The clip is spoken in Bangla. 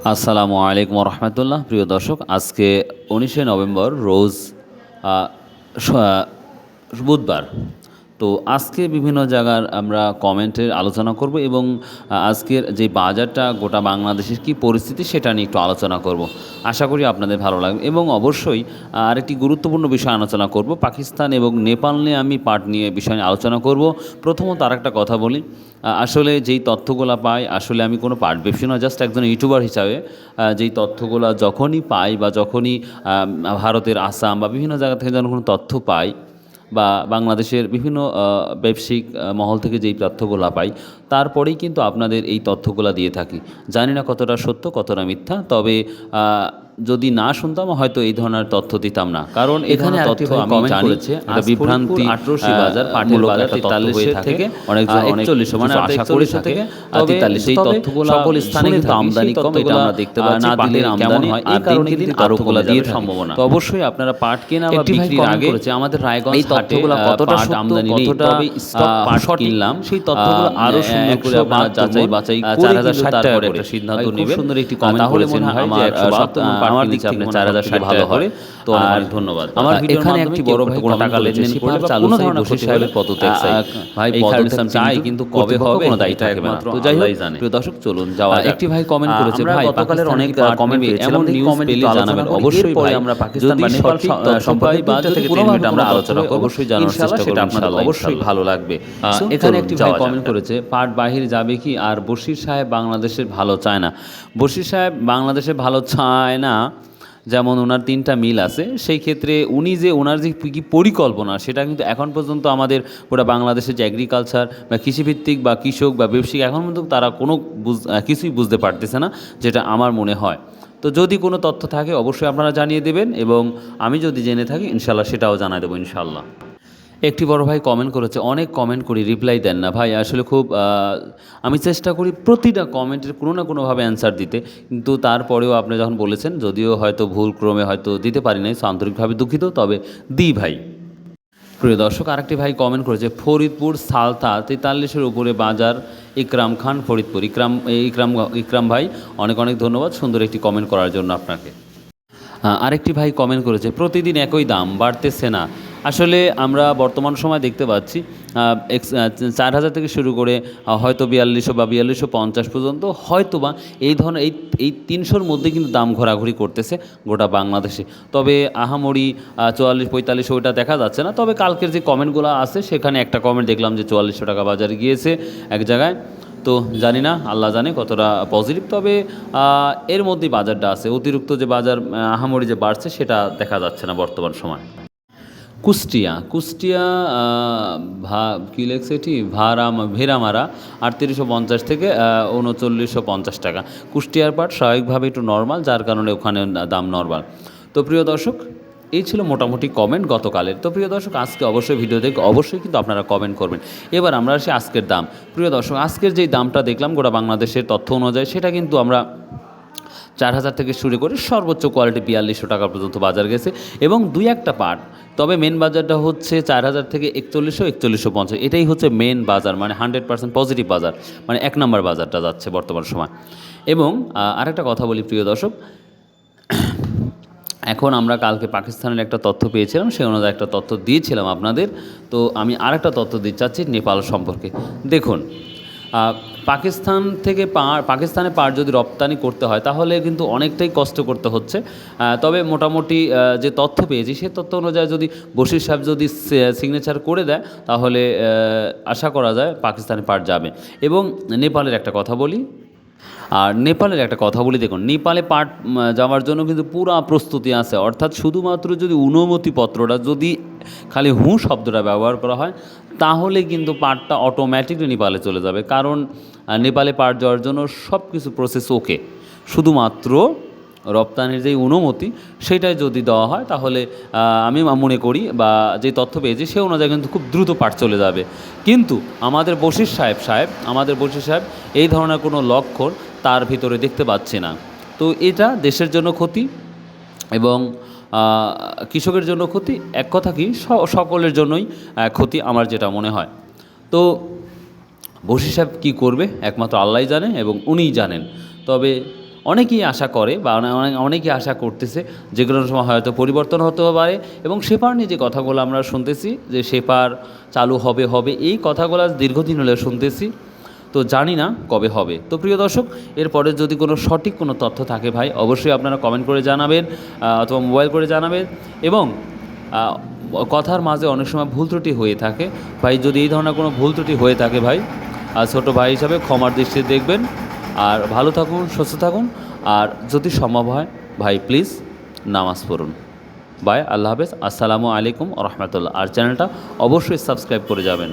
আসসালামু আলাইকুম রহমতুল্লাহ প্রিয় দর্শক আজকে উনিশে নভেম্বর রোজ বুধবার। তো আজকে বিভিন্ন জায়গার আমরা কমেন্টের আলোচনা করব এবং আজকের যে বাজারটা গোটা বাংলাদেশের কি পরিস্থিতি সেটা নিয়ে একটু আলোচনা করব। আশা করি আপনাদের ভালো লাগবে এবং অবশ্যই আরেকটি গুরুত্বপূর্ণ বিষয় আলোচনা করব। পাকিস্তান এবং নেপাল নিয়ে আমি পার্ট নিয়ে বিষয় নিয়ে আলোচনা করব। প্রথমত আর একটা কথা বলি আসলে যেই তথ্যগুলো পাই, আসলে আমি কোনো পার্ট ব্যবসী নয়, জাস্ট একজন ইউটিউবার হিসাবে যেই তথ্যগুলো যখনই পাই বা যখনই ভারতের আসাম বা বিভিন্ন জায়গা থেকে যখন কোনো তথ্য পাই বা বাংলাদেশের বিভিন্ন ব্যবসায়িক মহল থেকে যেই তথ্যগুলো পাই, তারপরেই কিন্তু আপনাদের এই তথ্যগুলো দিয়ে থাকি। জানি না কতটা সত্য, কতটা মিথ্যা, তবে যদি না শুনতাম হয়তো এই ধরনের তথ্য দিতাম না। কারণ এখানে তথ্য আমি জানি এটা বিভ্রান্তি আটরশি বাজার পাটের বাজার তেতাল্লিশের থেকে অনেক একচল্লিশ মানে আশা করে থাকে তেতাল্লিশ এই তথ্যগুলো সকল স্থানে কিন্তু আমদানি কম এটা আমরা দেখতে পাচ্ছি না দিলে আমদানি হয় এই কারণে কিন্তু তথ্যগুলো দিয়ে সম্ভাবনা। তো অবশ্যই আপনারা পাট কেনা বা বিক্রির আগে আমাদের রায়গঞ্জ এই তথ্যগুলো কতটা আমদানি নেই। তবে স্টক পাট কিনলাম সেই তথ্যগুলো আরও সুন্দর করে আপনারা যাচাই বাছাই করে তারপরে একটা সিদ্ধান্ত নেবেন সুন্দর একটি কমেন্ট মনে হয় আমার আমার দিক থেকে চার হাজার ষাট ভালো হবে তো আর ধন্যবাদ। আমার এখানে একটি বড় ভাই কোনো টাকা লেনদেন চালু সাহেবের পদত্যাগ চাই। ভাই পদত্যাগ চাই কিন্তু কবে হবে? কোনো দায়িত্ব থাকে না তো যাই হোক প্রিয় দর্শক চলুন যাওয়া একটি ভাই কমেন্ট করেছে ভাই গতকালের অনেক কমেন্ট এমন নিউজ পেলে জানাবেন। অবশ্যই ভাই আমরা পাকিস্তান বা নেপাল সম্পর্কে বা থেকে তিন মিনিট আমরা আলোচনা করব। অবশ্যই জানার চেষ্টা করব। আপনাদের অবশ্যই ভালো লাগবে। এখানে একটি ভাই কমেন্ট করেছে পাট বাহির যাবে কি আর বশির সাহেব বাংলাদেশের ভালো চায় না বশির সাহেব বাংলাদেশে ভালো চায় না যেমন ওনার তিনটা মিল আছে, সেই ক্ষেত্রে উনি যে ওনার যে কি পরিকল্পনা, সেটা কিন্তু এখন পর্যন্ত আমাদের গোটা বাংলাদেশের যে অ্যাগ্রিকালচার বা কৃষিভিত্তিক বা কৃষক বা ব্যবসায়িক, এখন পর্যন্ত তারা কোনো বুঝ- কিছুই বুঝতে পারতেছে না, যেটা আমার মনে হয়। তো যদি কোনো তথ্য থাকে, অবশ্যই আপনারা জানিয়ে দেবেন এবং আমি যদি জেনে থাকি ইনশাল্লাহ সেটাও জানাই দেবো ইনশাল্লাহ একটি বড় ভাই কমেন্ট করেছে, অনেক কমেন্ট করি রিপ্লাই দেন না। ভাই, আসলে খুব আমি চেষ্টা করি প্রতিটা কমেন্টের কোনো না কোনোভাবে অ্যান্সার দিতে, কিন্তু তারপরেও আপনি যখন বলেছেন, যদিও হয়তো ভুল ক্রমে হয়তো দিতে পারি নাই, সো আন্তরিকভাবে দুঃখিত, তবে দিই ভাই। প্রিয় দর্শক, আরেকটি ভাই কমেন্ট করেছে, ফরিদপুর সালতা, তেতাল্লিশের উপরে বাজার, ইকরাম খান ফরিদপুর। ইকরাম ইকরাম ইকরাম ভাই, অনেক অনেক ধন্যবাদ সুন্দর একটি কমেন্ট করার জন্য আপনাকে। আরেকটি ভাই কমেন্ট করেছে, প্রতিদিন একই দাম, বাড়তেছে না। আসলে আমরা বর্তমান সময় দেখতে পাচ্ছি চার হাজার থেকে শুরু করে হয়তো বিয়াল্লিশশো বা বিয়াল্লিশশো পঞ্চাশ পর্যন্ত হয়তো বা এই ধরনের, এই এই তিনশোর মধ্যে কিন্তু দাম ঘোরাঘুরি করতেছে গোটা বাংলাদেশে। তবে আহামরি চুয়াল্লিশ, পঁয়তাল্লিশ ওইটা দেখা যাচ্ছে না। তবে কালকের যে কমেন্টগুলো আছে, সেখানে একটা কমেন্ট দেখলাম যে চুয়াল্লিশশো টাকা বাজারে গিয়েছে এক জায়গায়। তো জানি না, আল্লাহ জানে কতটা পজিটিভ তবে এর মধ্যেই বাজারটা আছে। অতিরিক্ত যে বাজার আহামরি যে বাড়ছে, সেটা দেখা যাচ্ছে না বর্তমান সময়। কুষ্টিয়া কুষ্টিয়া ভা, কী লেখছে এটি? ভারাম, ভেরামারা, আটত্রিশশো পঞ্চাশ থেকে উনচল্লিশশো পঞ্চাশ টাকা। কুষ্টিয়ার পাট স্বাভাবিকভাবে একটু নর্মাল যার কারণে ওখানে দাম নর্মাল তো প্রিয় দর্শক, এই ছিল মোটামুটি কমেন্ট গতকালের। তো প্রিয় দর্শক, আজকে অবশ্যই ভিডিও দেখে অবশ্যই কিন্তু আপনারা কমেন্ট করবেন। এবার আমরা আসি আজকের দাম। প্রিয় দর্শক, আজকের যেই দামটা দেখলাম গোটা বাংলাদেশের তথ্য অনুযায়ী, সেটা কিন্তু আমরা চার হাজার থেকে শুরু করে সর্বোচ্চ কোয়ালিটি বিয়াল্লিশশো টাকা পর্যন্ত বাজার গেছে। এবং দুই একটা পার্ট তবে মেন বাজারটা হচ্ছে চার হাজার থেকে একচল্লিশশো একচল্লিশশো পঞ্চাশ। এটাই হচ্ছে মেন বাজার মানে হান্ড্রেড পার্সেন্ট পজিটিভ বাজার মানে এক নম্বর বাজারটা যাচ্ছে বর্তমান সময়। এবং আরেকটা কথা বলি প্রিয় দর্শক, এখন আমরা কালকে পাকিস্তানের একটা তথ্য পেয়েছিলাম, সেই অনুযায়ী একটা তথ্য দিয়েছিলাম আপনাদের। তো আমি আরেকটা তথ্য দিতে চাচ্ছি নেপাল সম্পর্কে। দেখুন পাকিস্তান থেকে পার পাকিস্তানে পার যদি রপ্তানি করতে হয়, তাহলে কিন্তু অনেকটাই কষ্ট করতে হচ্ছে। তবে মোটামুটি যে তথ্য পেয়েছি, সে তথ্য অনুযায়ী যদি বশির সাহেব যদি সিগনেচার করে দেয়, তাহলে আশা করা যায় পাকিস্তানে পার যাবে। এবং নেপালের একটা কথা বলি। আর নেপালের একটা কথা বলি, দেখুন, নেপালে পাট যাওয়ার জন্য কিন্তু পুরা প্রস্তুতি আছে। অর্থাৎ শুধুমাত্র যদি অনুমতিপত্রটা যদি খালি হু শব্দটা ব্যবহার করা হয়, তাহলে কিন্তু পাটটা অটোমেটিকলি নেপালে চলে যাবে। কারণ নেপালে পাট যাওয়ার জন্য সব কিছু প্রসেস ওকে শুধুমাত্র রপ্তানির যে অনুমতি, সেটাই যদি দেওয়া হয়, তাহলে আমি মনে করি বা যে তথ্য পেয়েছি, সে অনুযায়ী কিন্তু খুব দ্রুত পাঠ চলে যাবে। কিন্তু আমাদের বশির সাহেব সাহেব, আমাদের বশির সাহেব এই ধরনের কোনো লক্ষণ তার ভিতরে দেখতে পাচ্ছি না। তো এটা দেশের জন্য ক্ষতি এবং কৃষকের জন্য ক্ষতি, এক কথা কি সকলের জন্যই ক্ষতি আমার যেটা মনে হয়। তো বশির সাহেব কী করবে? একমাত্র আল্লাহ জানে এবং উনিই জানেন। তবে অনেকেই আশা করে বা অনে- অনেক অনেকেই আশা করতেছে যে কোনো সময় হয়তো পরিবর্তন হতে পারে এবং সেপার নিয়ে যে কথাগুলো আমরা শুনতেছি, যে সেপার চালু হবে হবে, এই কথাগুলো দীর্ঘদিন হলে শুনতেছি। তো জানি না কবে হবে। তো প্রিয় দর্শক, এরপরে যদি কোনো সঠিক কোনো তথ্য থাকে ভাই, অবশ্যই আপনারা কমেন্ট করে জানাবেন অথবা মোবাইল করে জানাবেন এবং কথার মাঝে অনেক সময় ভুল ত্রুটি হয়ে থাকে। ভাই, যদি এই ধরনের কোনো ভুল ত্রুটি হয়ে থাকে ভাই আর ছোটো ভাই হিসাবে ক্ষমার দৃষ্টিতে দেখবেন। আর ভালো থাকুন, সুস্থ থাকুন। আর যদি সম্ভব হয়, ভাই প্লিজ নামাজ পড়ুন। বাই আল্লাহ হাফেজ। আসসালামু আলাইকুম রহমতুল্লাহ। আর চ্যানেলটা অবশ্যই সাবস্ক্রাইব করে যাবেন।